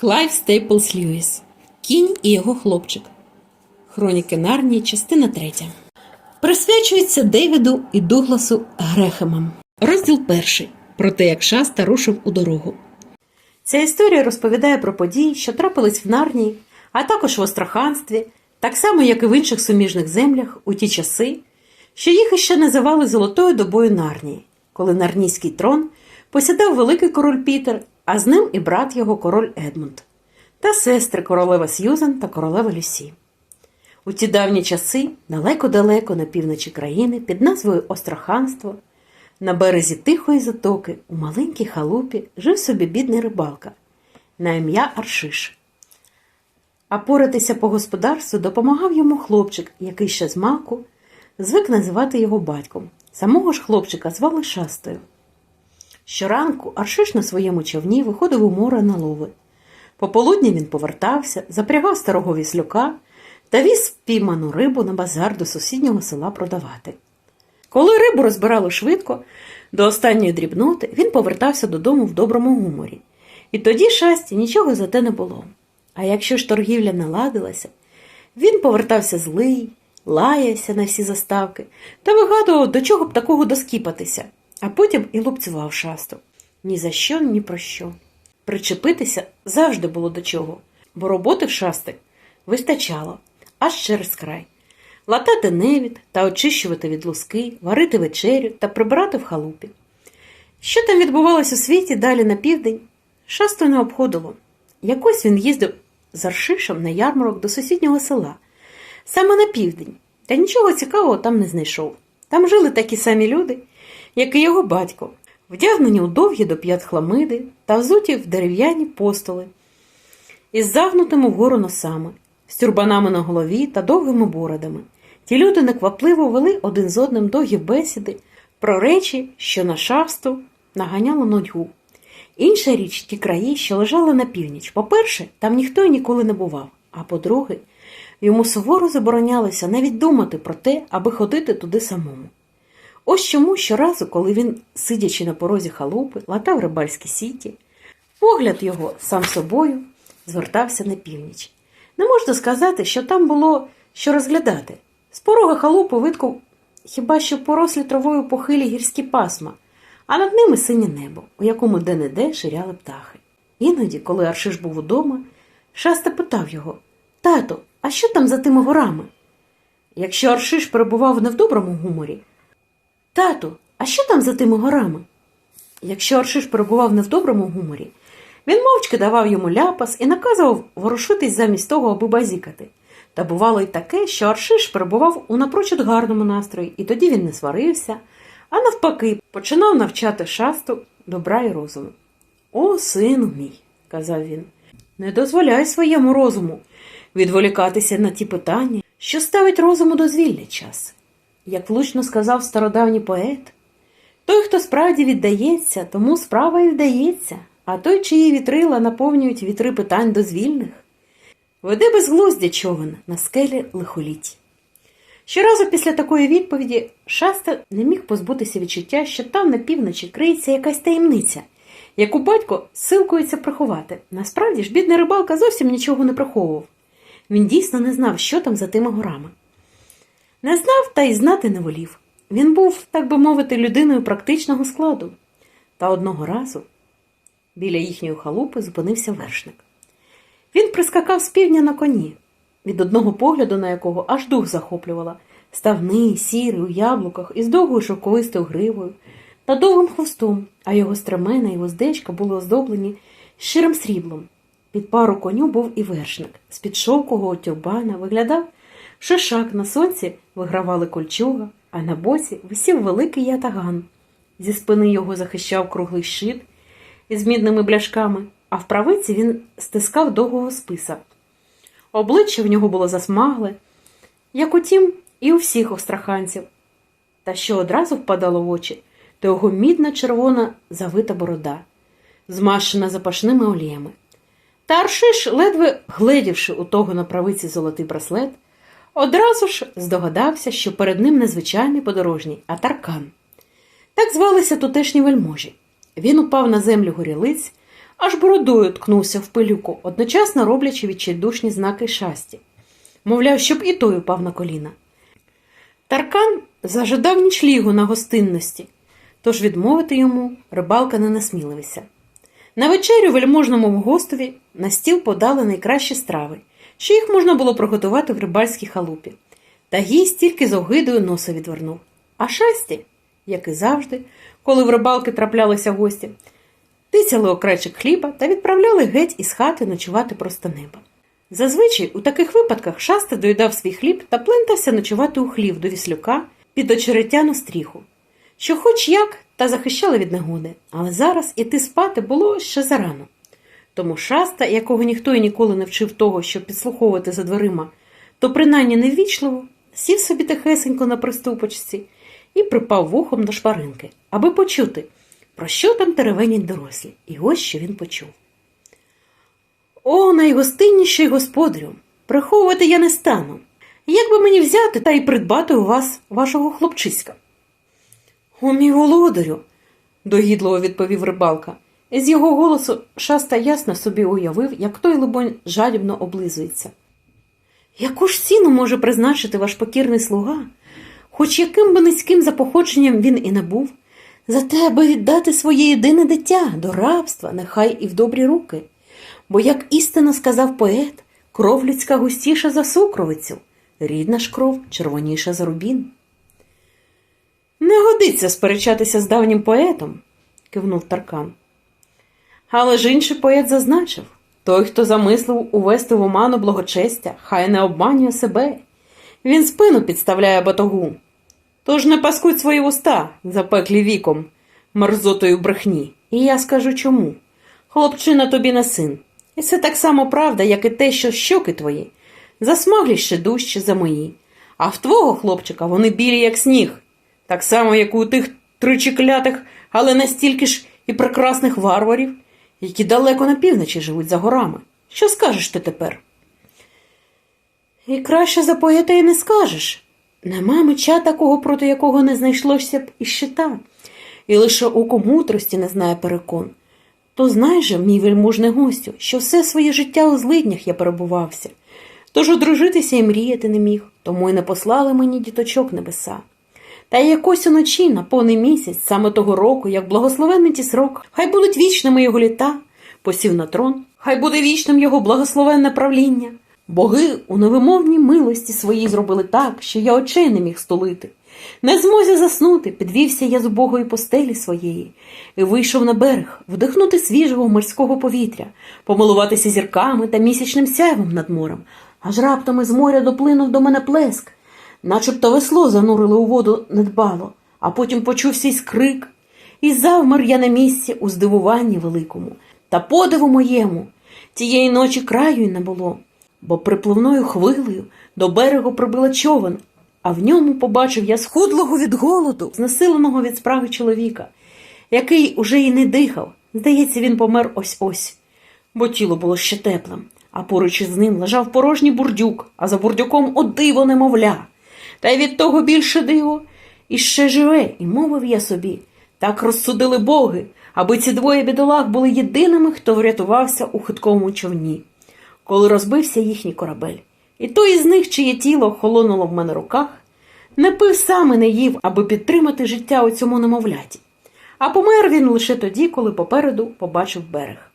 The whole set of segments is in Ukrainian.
Клайв Стейплс Льюіс. Кінь і його хлопчик. Хроніки Нарнії, частина 3. Присвячується Дейвіду і Дугласу Грехемам. Розділ перший. Про те, як Шаста рушив у дорогу. Ця історія розповідає про події, що трапились в Нарнії, а також в Остраханстві, так само, як і в інших суміжних землях у ті часи, що їх іще називали Золотою добою Нарнії, коли нарнійський трон посідав великий король Пітер, а з ним і брат його король Едмунд, та сестри королева Сьюзан та королева Люсі. У ті давні часи, далеко-далеко на півночі країни, під назвою Остраханство, на березі тихої затоки, у маленькій халупі, жив собі бідний рибалка на ім'я Аршиш. А поратися по господарству допомагав йому хлопчик, який ще з маку звик називати його батьком. Самого ж хлопчика звали Шастою. Щоранку Аршиш на своєму човні виходив у море на лови. Пополудні він повертався, запрягав старого віслюка та віз впійману рибу на базар до сусіднього села продавати. Коли рибу розбирали швидко, до останньої дрібноти він повертався додому в доброму гуморі. І тоді щастя нічого за те не було. А якщо ж торгівля наладилася, він повертався злий, лаявся на всі заставки та вигадував, до чого б такого доскіпатися, а потім і лупцював шасту. Ні за що, ні про що. Причепитися завжди було до чого, бо роботи в шасти вистачало аж через край. Латати невід та очищувати від луски, варити вечерю та прибирати в халупі. Що там відбувалось у світі далі на південь, шасту не обходило. Якось він їздив з Аршишем на ярмарок до сусіднього села, саме на південь, та нічого цікавого там не знайшов. Там жили такі самі люди, як і його батько, вдягнені у довгі до п'ят хламиди та взуті в дерев'яні постоли, із загнутими вгору носами, з тюрбанами на голові та довгими бородами. Ті люди неквапливо вели один з одним довгі бесіди про речі, що на шасту наганяло нудьгу. Інша річ ті краї, що лежали на північ. По-перше, там ніхто й ніколи не бував. А по-друге, йому суворо заборонялося навіть думати про те, аби ходити туди самому. Ось чому щоразу, коли він, сидячи на порозі халупи, латав рибальські сіті, погляд його сам собою звертався на північ. Не можна сказати, що там було що розглядати. З порога халупу видко хіба що порослі травою похилі гірські пасма, а над ними синє небо, у якому де-не-де ширяли птахи. Іноді, коли Аршиш був удома, шаста питав його Тато, а що там за тими горами? Якщо Аршиш перебував не в доброму гуморі, Тату, а що там за тими горами? Якщо Аршиш перебував не в доброму гуморі, він мовчки давав йому ляпас і наказував ворушитись замість того, аби базікати. Та бувало й таке, що Аршиш перебував у напрочуд гарному настрої, і тоді він не сварився, а навпаки, починав навчати шасту добра й розуму. О, сину мій, казав він, не дозволяй своєму розуму відволікатися на ті питання, що ставить розуму дозвілля час. Як влучно сказав стародавній поет, той, хто справді віддається, тому справа і вдається, а той, чиї вітрила наповнюють вітри питань дозвільних, веде безглуздя човен на скелі лихоліть. Щоразу після такої відповіді Шаста не міг позбутися відчуття, що там на півночі криється якась таємниця, яку батько силкується приховати. Насправді ж, бідний рибалка зовсім нічого не приховував. Він дійсно не знав, що там за тими горами. Не знав та й знати не волів. Він був, так би мовити, людиною практичного складу. Та одного разу біля їхньої халупи зупинився вершник. Він прискакав з півдня на коні, від одного погляду на якого аж дух захоплювала, ставний, сірий, у яблуках, із довгою шовковистою гривою та довгим хвостом, а його стремена і воздечка були оздоблені щирим сріблом. Під пару коню був і вершник. З-під шовкового тюрбана виглядав шишак на сонці вигравали кольчуга, а на боці висів великий ятаган. Зі спини його захищав круглий щит із мідними бляшками, а в правиці він стискав довгого списа. Обличчя в нього було засмагле, як утім, і у всіх остраханців. Та що одразу впадало в очі, то його мідна червона завита борода, змащена запашними оліями. Та Аршиш, ледве гледівши у того на правиці золотий браслет, одразу ж здогадався, що перед ним не звичайний подорожній, а таркан. Так звалися тутешні вельможі. Він упав на землю горілиць, аж бородою ткнувся в пилюку, одночасно роблячи відчайдушні знаки шасті. Мовляв, щоб і той упав на коліна. Таркан зажадав нічлігу на гостинності, тож відмовити йому рибалка не насмілився. На вечерю вельможному гостові на стіл подали найкращі страви, що їх можна було приготувати в рибальській халупі. Та гість тільки з огидою носа відвернув. А шасті, як і завжди, коли в рибалки траплялися гості, тицяли окречик хліба та відправляли геть із хати ночувати просто неба. Зазвичай у таких випадках шаста доїдав свій хліб та плентався ночувати у хлів до віслюка під очеретяну стріху, що хоч як та захищали від негоди, але зараз іти спати було ще зарано. Тому шаста, якого ніхто і ніколи не вчив того, щоб підслуховувати за дверима, то принаймні неввічливо, сів собі тихесенько на приступочці і припав вухом до шпаринки, аби почути, про що там теревенять дорослі, і ось що він почув. О, найгостинніший господарю, приховувати я не стану. Як би мені взяти та й придбати у вас вашого хлопчиська? О, мій володарю, догідливо відповів рибалка. З його голосу шаста ясно собі уявив, як той, либонь, жадібно облизується. Яку ж ціну може призначити ваш покірний слуга, хоч яким би низьким за походженням він і не був, за те, аби віддати своє єдине дитя до рабства, нехай і в добрі руки. Бо, як істинно сказав поет, кров людська густіша за сукровицю, рідна ж кров червоніша за рубін. Не годиться сперечатися з давнім поетом, кивнув Таркан. Але ж інший поет зазначив той, хто замислив увести в оману благочестя, хай не обманює себе. Він спину підставляє батогу. Тож не паскудь свої уста, запеклі віком, мерзотою брехні. І я скажу чому. Хлопчина тобі не син. І це так само правда, як і те, що щоки твої засмагліше дужче за мої. А в твого хлопчика вони білі, як сніг, так само, як у тих тричі клятих, але настільки ж і прекрасних варварів, які далеко на півночі живуть за горами. Що скажеш ти тепер? І краще за поета і не скажеш. Нема меча такого, проти якого не знайшлося б і щита, і лише око мудрості не знає перекон. То знай же, мій вельможний гостю, що все своє життя у злиднях я перебувався. Тож одружитися і мріяти не міг, тому й не послали мені діточок небеса. Та якось уночі на повний місяць, саме того року, як благословенний ті срок, хай будуть вічними його літа, посів на трон, хай буде вічним його благословенне правління. Боги у невимовній милості своїй зробили так, що я очей не міг столити. Не змозі заснути, підвівся я з убогої постелі своєї і вийшов на берег, вдихнути свіжого морського повітря, помилуватися зірками та місячним сяйвом над морем, аж раптом із моря доплинув до мене плеск, начебто весло занурили у воду недбало, а потім почувся й скрик, і завмер я на місці у здивуванні великому, та подиву моєму тієї ночі краю й не було, бо припливною хвилею до берегу прибила човен, а в ньому побачив я схудлого від голоду, знесиленого від спраги чоловіка, який уже й не дихав. Здається, він помер ось ось, бо тіло було ще теплим, а поруч із ним лежав порожній бурдюк, а за бурдюком диво немовля. Та й від того більше диво. І ще живе, і мовив я собі. Так розсудили боги, аби ці двоє бідолах були єдиними, хто врятувався у хиткому човні, коли розбився їхній корабель. І той із них, чиє тіло холонуло в мене руках, не пив сам і не їв, аби підтримати життя у цьому немовляті. А помер він лише тоді, коли попереду побачив берег.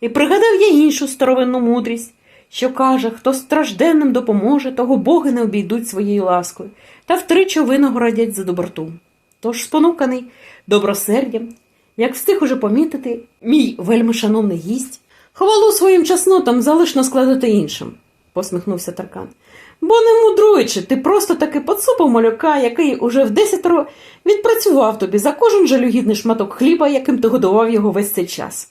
І пригадав я іншу старовинну мудрість, що каже, хто стражденним допоможе, того боги не обійдуть своєю ласкою та втричі винагородять за доброту. Тож, спонуканий добросердям, як встиг уже помітити, мій вельми шановний гість, хвалу своїм чеснотам залишно складати іншим, посміхнувся Таркан. Бо не мудруючи, ти просто таки поцупив малюка, який уже в десятеро відпрацював тобі за кожен жалюгідний шматок хліба, яким ти годував його весь цей час.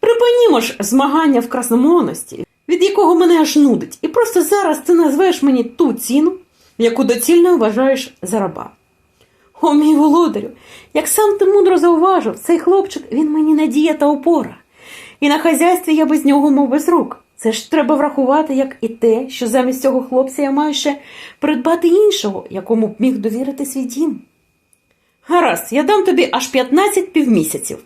Припинімо ж змагання в красномовності, від якого мене аж нудить, і просто зараз ти назвеш мені ту ціну, яку доцільно вважаєш за раба. О, мій володарю, як сам ти мудро зауважив, цей хлопчик він мені надія та опора. І на хазяйстві я без нього мов без рук. Це ж треба врахувати, як і те, що замість цього хлопця я маю ще придбати іншого, якому б міг довірити свій дім. Гаразд, я дам тобі аж 15 півмісяців.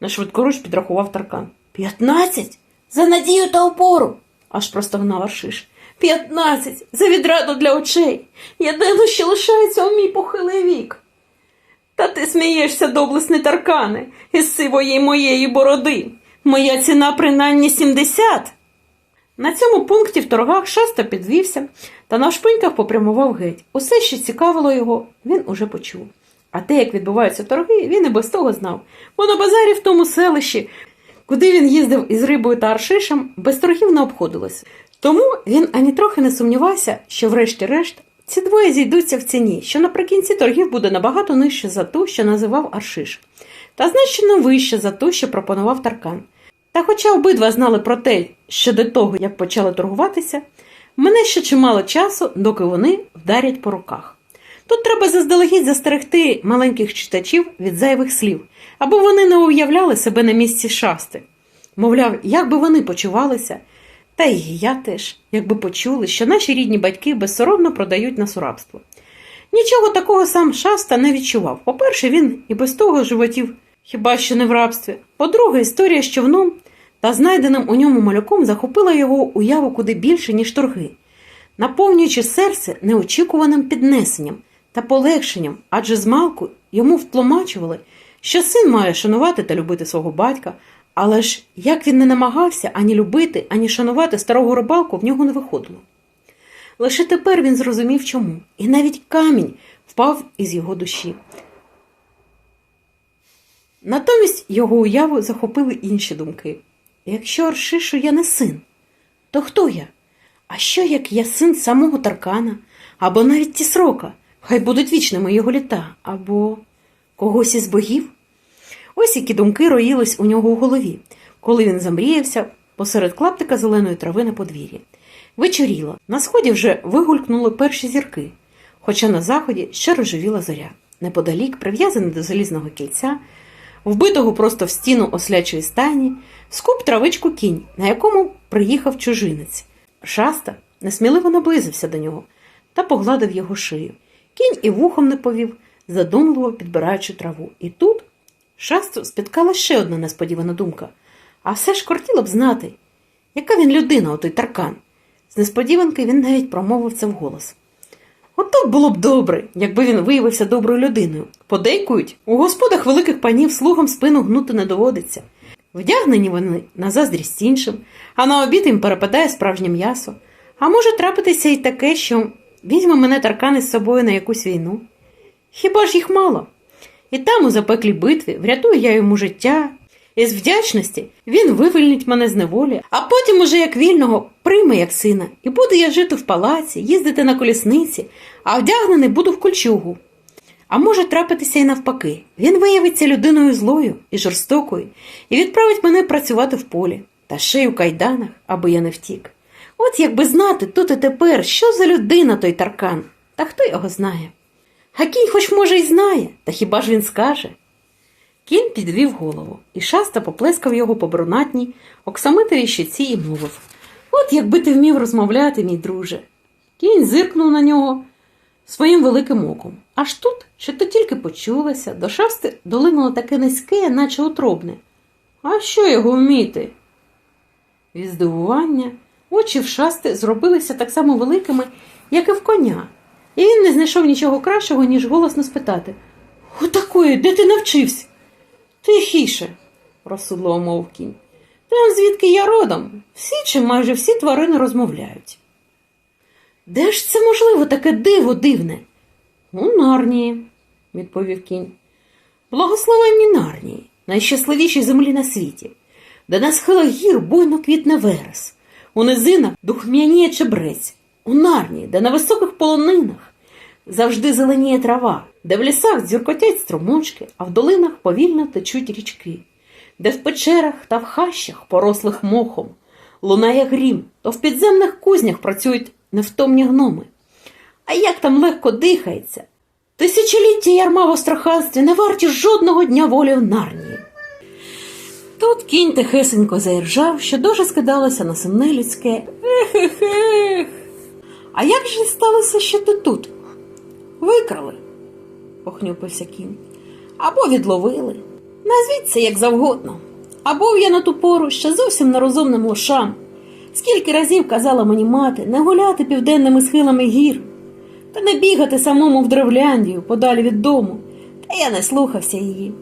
На швидкоруч підрахував таркан. П'ятнадцять? За надію та опору. аж простогнав Аршиш. П'ятнадцять за відраду для очей. Єдине, що лишається у мій похилий вік. Та ти смієшся, доблесний таркане, із сивої моєї бороди. Моя ціна принаймні сімдесят. На цьому пункті в торгах шаста підвівся та на шпиньках попрямував геть. Усе, що цікавило його, він уже почув. А те, як відбуваються торги, він і без того знав, бо на базарі в тому селищі, куди він їздив із рибою та аршишем, без торгів не обходилось. Тому він ані трохи не сумнівався, що, врешті-решт, ці двоє зійдуться в ціні, що наприкінці торгів буде набагато нижче за ту, що називав аршиш, та значно вище за ту, що пропонував таркан. Та хоча обидва знали про те, що до того, як почали торгуватися, мене ще чимало часу, доки вони вдарять по руках. Тут треба заздалегідь застерегти маленьких читачів від зайвих слів, аби вони не уявляли себе на місці шасти. Мовляв, як би вони почувалися, та й я теж, якби почули, що наші рідні батьки безсоромно продають нас у рабство. Нічого такого сам шаста не відчував. По-перше, він і без того животів хіба що не в рабстві. По-друге, історія з човном та знайденим у ньому малюком захопила його уяву куди більше, ніж торги, наповнюючи серце неочікуваним піднесенням та полегшенням, адже змалку йому втлумачували, що син має шанувати та любити свого батька, але ж як він не намагався ані любити, ані шанувати старого рибалку, в нього не виходило. Лише тепер він зрозумів чому, і навіть камінь впав із його душі. Натомість його уяву захопили інші думки. Якщо Аршишу я не син, то хто я? А що як я син самого Таркана, або навіть Тісрока, хай будуть вічними його літа, або когось із богів? Ось які думки роїлись у нього у голові, коли він замріявся посеред клаптика зеленої трави на подвір'ї. Вечоріло, на сході вже вигулькнули перші зірки, хоча на заході ще рожевіла зоря. Неподалік, прив'язаний до залізного кільця, вбитого просто в стіну ослячої стайні, скуп травичку кінь, на якому приїхав чужинець. Шаста несміливо наблизився до нього та погладив його шию. Кінь і вухом не повів, задумливо підбираючи траву. І тут шасту спіткала ще одна несподівана думка. А все ж кортіло б знати, яка він людина, отой таркан. З несподіванки він навіть промовив це вголос. Ото було б добре, якби він виявився доброю людиною. Подейкують, у господах великих панів слугам спину гнути не доводиться. Вдягнені вони на заздрість іншим, а на обід їм перепадає справжнє м'ясо. А може трапитися і таке, що візьме мене таркани з собою на якусь війну. Хіба ж їх мало? І там, у запеклій битві, врятую я йому життя. І з вдячності він вивільнить мене з неволі, а потім, уже як вільного, прийме як сина, і буду я жити в палаці, їздити на колісниці, а вдягнений буду в кольчугу. А може трапитися і навпаки. Він виявиться людиною злою і жорстокою і відправить мене працювати в полі та ще й у кайданах, аби я не втік. От якби знати тут і тепер, що за людина той таркан, та хто його знає. А кінь хоч може й знає, та хіба ж він скаже? Кінь підвів голову, і шаста поплескав його по брунатній, оксамитовій щоці і мовив От якби ти вмів розмовляти, мій друже. Кінь зиркнув на нього своїм великим оком. Аж тут, що то тільки почулося, до шасти долинуло таке низьке, наче утробне. А що його вміти? Від здивування очі в шасти зробилися так само великими, як і в коня, і він не знайшов нічого кращого, ніж голосно спитати Отакої, де ти навчився? Тихіше, розсудливо мов кінь. Там, звідки я родом, всі чи майже всі тварини розмовляють. Де ж це можливо таке диво дивне? У Нарнії, відповів кінь. Благословенні Нарнії, найщасливішій землі на світі, де на схилах гір буйно квітне верес, у низинах духмяніє чебрець, у Нарнії, де на високих полонинах завжди зеленіє трава, де в лісах дзюркотять струмочки, а в долинах повільно течуть річки, де в печерах та в хащах, порослих мохом, лунає грім, то в підземних кузнях працюють невтомні гноми. А як там легко дихається? Тисячоліття ярма в остраханстві не варті жодного дня волі в нарнії. Тут кінь тихесенько заіржав, що дуже скидалося на сумне людське. Ех-ех-ех. А як же сталося, що ти тут? Викрали, похнюпився кінь. Або відловили. Назвіть це як завгодно. А був я на ту пору ще зовсім нерозумним лошам. Скільки разів казала мені мати не гуляти південними схилами гір, та не бігати самому в Древляндію, подалі від дому, та я не слухався її.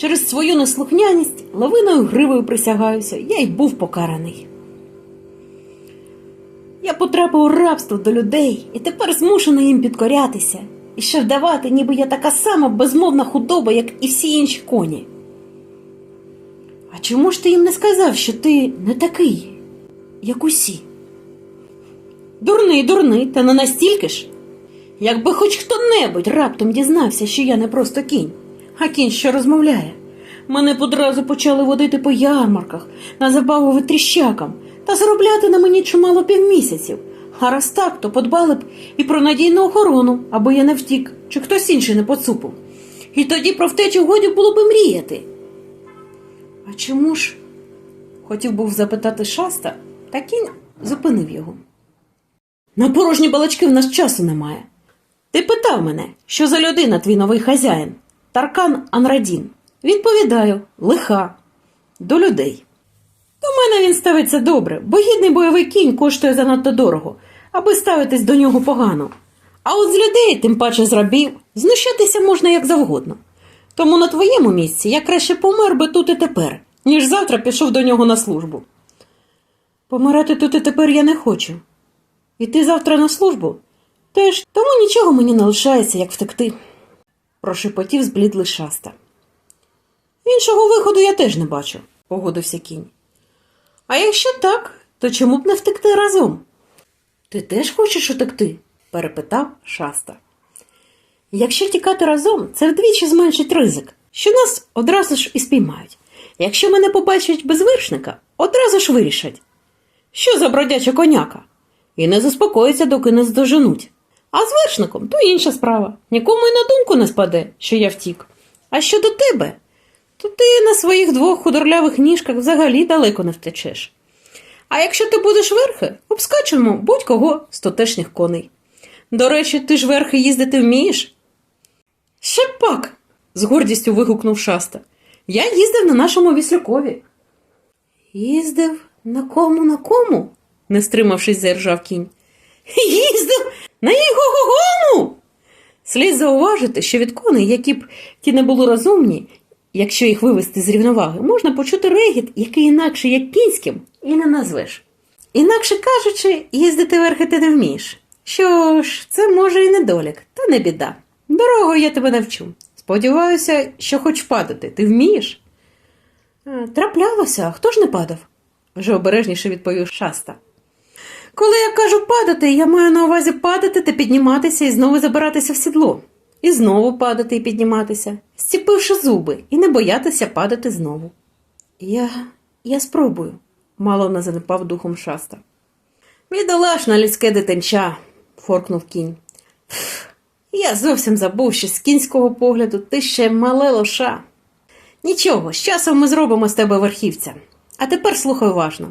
Через свою неслухняність лавиною гривою присягаюся, я й був покараний. Я потрапив у рабство до людей і тепер змушений їм підкорятися, і ще вдавати, ніби я така сама безмовна худоба, як і всі інші коні. А чому ж ти їм не сказав, що ти не такий, як усі? Дурний, дурний, та не настільки ж. Якби хоч хто-небудь раптом дізнався, що я не просто кінь, а кінь, що розмовляє. Мене одразу почали водити по ярмарках, на забаву витріщакам та заробляти на мені чимало півмісяців. А раз так, то подбали б і про надійну охорону, аби я не втік, чи хтось інший не поцупив. І тоді про втечу годі було б мріяти. А чому ж? хотів був запитати шаста, та кінь зупинив його. На порожні балачки в нас часу немає. Ти питав мене, що за людина твій новий хазяїн? Таркан Анрадін. Відповідаю, лиха. До людей. До мене він ставиться добре, бо гідний бойовий кінь коштує занадто дорого, аби ставитись до нього погано. А от з людей, тим паче з рабів, знущатися можна як завгодно. Тому на твоєму місці я краще помер би тут і тепер, ніж завтра пішов до нього на службу. Помирати тут і тепер я не хочу. Іти завтра на службу? Теж тому нічого мені не лишається, як втекти, прошепотів зблідлий шаста. Іншого виходу я теж не бачу, погодився кінь. А якщо так, то чому б не втекти разом? Ти теж хочеш утекти? перепитав шаста. Якщо тікати разом, це вдвічі зменшить ризик, що нас одразу ж і спіймають. Якщо мене побачать без вершника, одразу ж вирішать. Що за бродяча коняка? І не заспокоїться, доки не здоженуть. А з вершником то інша справа. Нікому й на думку не спаде, що я втік. А щодо тебе, то ти на своїх двох худорлявих ніжках взагалі далеко не втечеш. А якщо ти будеш верхи, обскачемо будь-кого з тутешніх коней. До речі, ти ж верхи їздити вмієш? Ще пак. з гордістю вигукнув шаста. Я їздив на нашому віслюкові. Їздив на кому на кому? не стримавшись, заржав кінь. Їздив на його Слід зауважити, що від коней, які б ті не були розумні, якщо їх вивести з рівноваги, можна почути регіт, який інакше як кінським, і не назвеш. Інакше кажучи, їздити верхи ти не вмієш. Що ж, це може і недолік, та не біда. Дорогою я тебе навчу. Сподіваюся, що хоч падати, ти вмієш? «Е, Траплялося, хто ж не падав? вже обережніше відповів шаста. Коли я кажу падати, я маю на увазі падати та підніматися і знову забиратися в сідло. І знову падати і підніматися, зціпивши зуби, і не боятися падати знову. Я я спробую, мало не занепав духом шаста. Бідолашна людське дитинча, форкнув кінь. Я зовсім забув, що з кінського погляду ти ще мале лоша. Нічого, з часом ми зробимо з тебе верхівця. А тепер слухай уважно.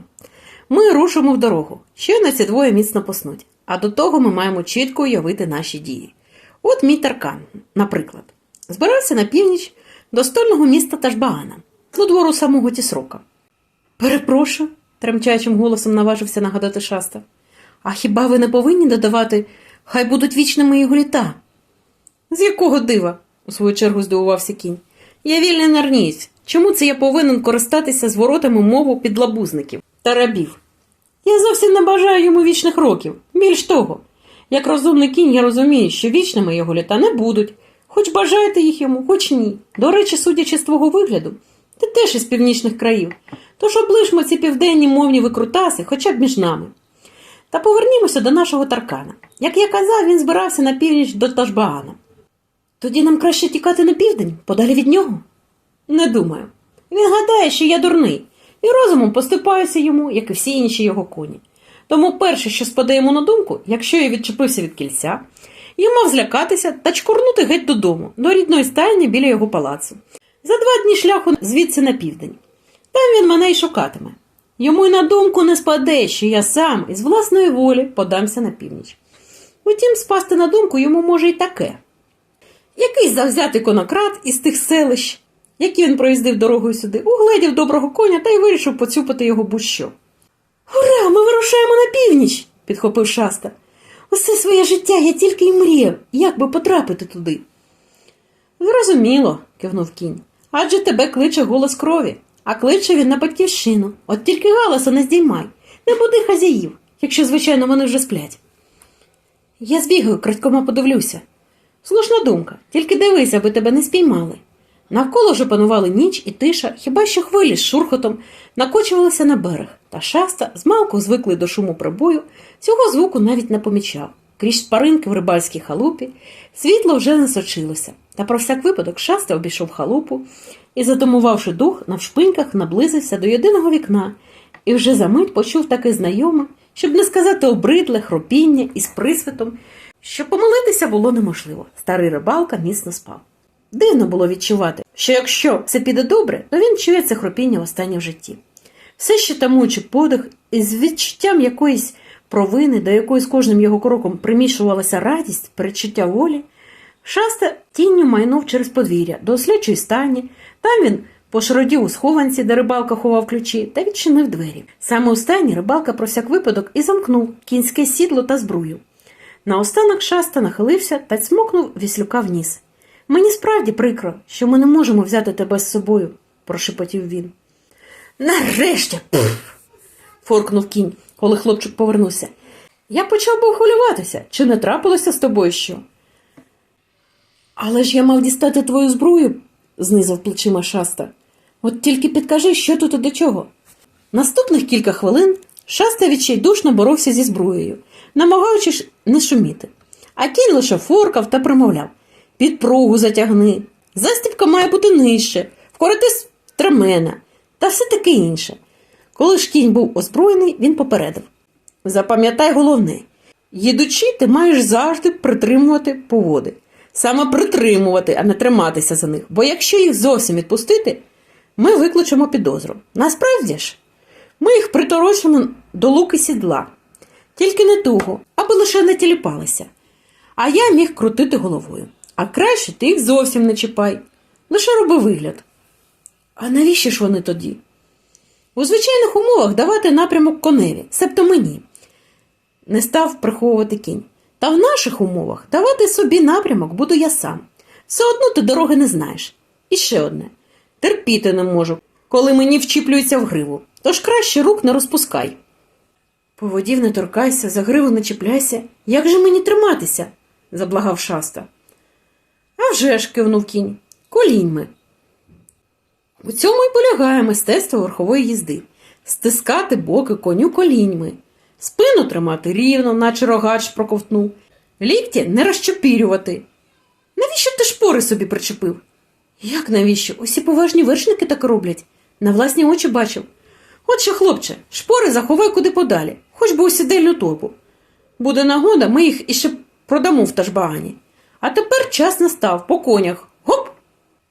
Ми рушимо в дорогу. Щойно ці двоє міцно поснуть, а до того ми маємо чітко уявити наші дії. От мій таркан, наприклад, збирався на північ до стольного міста Ташбаана, до двору самого Тісрока. Перепрошую, тремтячим голосом наважився нагадати шаста. А хіба ви не повинні додавати, хай будуть вічними його літа? З якого дива? у свою чергу здивувався кінь. Я вільний нарнієць. Чому це я повинен користатися зворотами мову підлабузників та рабів? Я зовсім не бажаю йому вічних років. Більш того, як розумний кінь, я розумію, що вічними його літа не будуть, хоч бажаєте їх йому, хоч ні. До речі, судячи з твого вигляду, ти теж із північних країв, тож облишмо ці південні мовні викрутаси хоча б між нами. Та повернімося до нашого таркана. Як я казав, він збирався на північ до Ташбаана. Тоді нам краще тікати на південь, подалі від нього. Не думаю. Він гадає, що я дурний, і розумом поступаюся йому, як і всі інші його коні. Тому перше, що спаде йому на думку, якщо я відчепився від кільця, я мав злякатися та чкурнути геть додому, до рідної стайні біля його палацу. За два дні шляху звідси на південь. Там він мене й шукатиме. Йому й на думку не спаде, що я сам із власної волі подамся на північ. Утім, спасти на думку йому може й таке. Якийсь завзятий конократ із тих селищ, які він проїздив дорогою сюди, угледів доброго коня та й вирішив поцюпати його будь-що. Ура! Ми вирушаємо на північ! підхопив шаста. Усе своє життя я тільки й мріяв, як би потрапити туди. Зрозуміло, кивнув кінь. Адже тебе кличе голос крові, а кличе він на батьківщину. От тільки галаса не здіймай, не буди хазяїв, якщо, звичайно, вони вже сплять. Я збігаю, крадькома подивлюся. Слушна думка, тільки дивись, аби тебе не спіймали. Навколо вже панували ніч і тиша, хіба що хвилі з шурхотом накочувалися на берег, та шаста, змалку звиклий до шуму прибою, цього звуку навіть не помічав. Крізь шпаринки в рибальській халупі світло вже не сочилося, та про всяк випадок шаста обійшов халупу і, затумувавши дух, навшпиньках наблизився до єдиного вікна і вже за мить почув таке знайоме, щоб не сказати обридле хропіння із присвітом, що помилитися було неможливо. Старий рибалка міцно спав. Дивно було відчувати, що якщо все піде добре, то він чує це хропіння останнє в житті. Все ще тамуючи подих і з відчуттям якоїсь провини, до якої з кожним його кроком примішувалася радість, передчуття волі, шаста тінню майнув через подвір'я до ослячої стані. Там він пошародів у схованці, де рибалка ховав ключі, та відчинив двері. Саме у стані рибалка про всяк випадок і замкнув кінське сідло та збрую. Наостанок шаста нахилився та цмокнув віслюка в ніс. Мені справді прикро, що ми не можемо взяти тебе з собою, прошепотів він. Нарешті. Форкнув кінь, коли хлопчик повернувся. Я почав був хвилюватися, чи не трапилося з тобою що? Але ж я мав дістати твою зброю, знизав плечима шаста. От тільки підкажи, що тут і до чого. Наступних кілька хвилин шаста відчайдушно боровся зі зброєю, намагаючись не шуміти. А кінь лише форкав та промовляв підпругу затягни. Застібка має бути нижче, вкороти стремена та все таке інше. Коли ж кінь був озброєний, він попередив Запам'ятай головне, їдучи, ти маєш завжди притримувати поводи. Саме притримувати, а не триматися за них. Бо якщо їх зовсім відпустити, ми викличемо підозру. Насправді ж, ми їх приторочимо до луки сідла, тільки не туго, аби лише не тіліпалися. А я міг крутити головою. А краще ти їх зовсім не чіпай, лише роби вигляд. А навіщо ж вони тоді? У звичайних умовах давати напрямок коневі, себто мені. Не став приховувати кінь. Та в наших умовах давати собі напрямок буду я сам. Все одно ти дороги не знаєш. І ще одне терпіти не можу, коли мені вчіплюються в гриву, тож краще рук не розпускай. Поводів не торкайся, за гриву не чіпляйся. Як же мені триматися? заблагав шаста. «А вже ж», – кивнув кінь, коліньми. У цьому й полягає мистецтво верхової їзди стискати боки коню коліньми, спину тримати рівно, наче рогач проковтнув, лікті не розчопірювати. Навіщо ти шпори собі причепив? Як навіщо? Усі поважні вершники так роблять. На власні очі бачив. Отже, хлопче, шпори заховай куди подалі, хоч би у сідельну торбу. Буде нагода, ми їх іще продамо в тажбаані. А тепер час настав по конях. Гоп!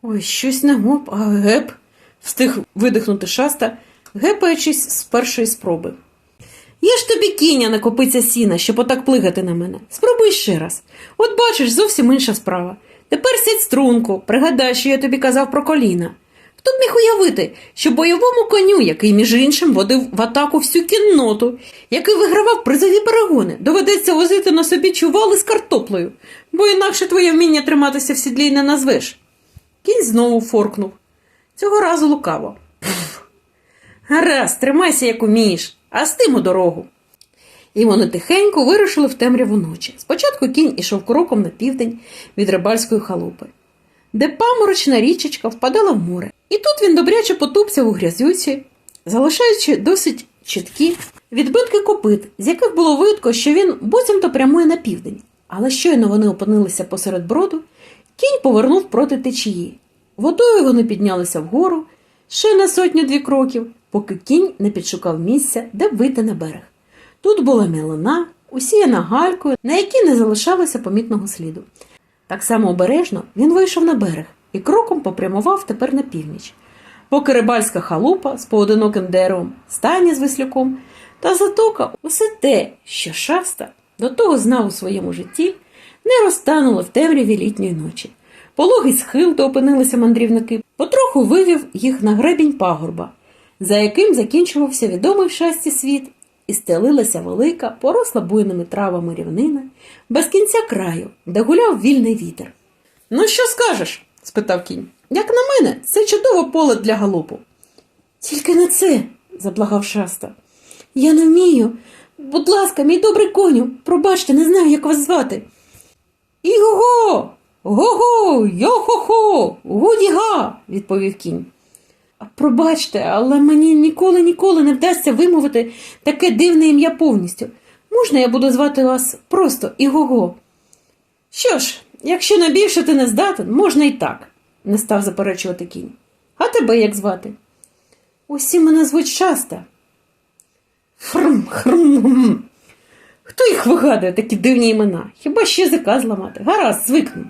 Ой, щось не гоп, а геп, встиг видихнути шаста, гепаючись з першої спроби. Є ж тобі кіня на копиця сіна, щоб отак плигати на мене. Спробуй ще раз. От бачиш, зовсім інша справа. Тепер сядь струнку, пригадай, що я тобі казав про коліна. Хто б міг уявити, що бойовому коню, який, між іншим, водив в атаку всю кінноту, який вигравав призові перегони, доведеться возити на собі чували з картоплею, бо інакше твоє вміння триматися в сідлі й не назвеш. Кінь знову форкнув. Цього разу лукаво. Пф. Гаразд, тримайся, як умієш, а з тим дорогу. І вони тихенько вирушили в темряву ночі. Спочатку кінь ішов кроком на південь від рибальської халупи, де паморочна річечка впадала в море. І тут він добряче потупцяв у грязюці, залишаючи досить чіткі відбитки копит, з яких було видко, що він буцімто прямує на південь. Але щойно вони опинилися посеред броду, кінь повернув проти течії. Водою вони піднялися вгору ще на сотню-дві кроків, поки кінь не підшукав місця, де вийти на берег. Тут була мілина, усіяна галькою, на якій не залишалося помітного сліду. Так само обережно він вийшов на берег і кроком попрямував тепер на північ, поки рибальська халупа з поодиноким деревом, стайня з вислюком та затока усе те, що шаста до того знав у своєму житті, не розтануло в темряві літньої ночі. Пологий схил, де опинилися мандрівники, Потроху вивів їх на гребінь пагорба, за яким закінчувався відомий в шасті світ, і стелилася велика, поросла буйними травами рівнина, без кінця краю, де гуляв вільний вітер. Ну, що скажеш? Спитав кінь. Як на мене, це чудове поле для галопу. Тільки не це, заблагав шаста. Я не вмію. Будь ласка, мій добрий коню, пробачте, не знаю, як вас звати. Іго-го! Го-го! Йо-хо-хо! Гуді-га! відповів кінь. «А, Пробачте, але мені ніколи ніколи не вдасться вимовити таке дивне ім'я повністю. Можна я буду звати вас просто Іго-го? Що ж, якщо на більше ти не здатен, можна і так, не став заперечувати кінь. А тебе як звати? Усі мене звуть Шаста. Хрм, хрм. хрм. Хто їх вигадує такі дивні імена? Хіба ще язика зламати? Гаразд, звикну.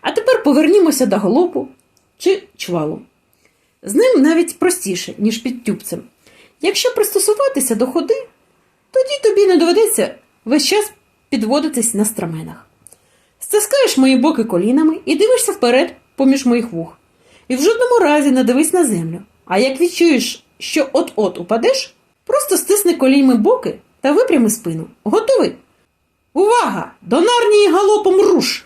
А тепер повернімося до голопу чи чвалу. З ним навіть простіше, ніж під тюбцем. Якщо пристосуватися до ходи, тоді тобі не доведеться весь час підводитись на страменах. Стискаєш мої боки колінами і дивишся вперед поміж моїх вух. І в жодному разі не дивись на землю. А як відчуєш, що от-от упадеш, просто стисни коліми боки та випрями спину. Готовий? Увага! До нарнії галопом руш!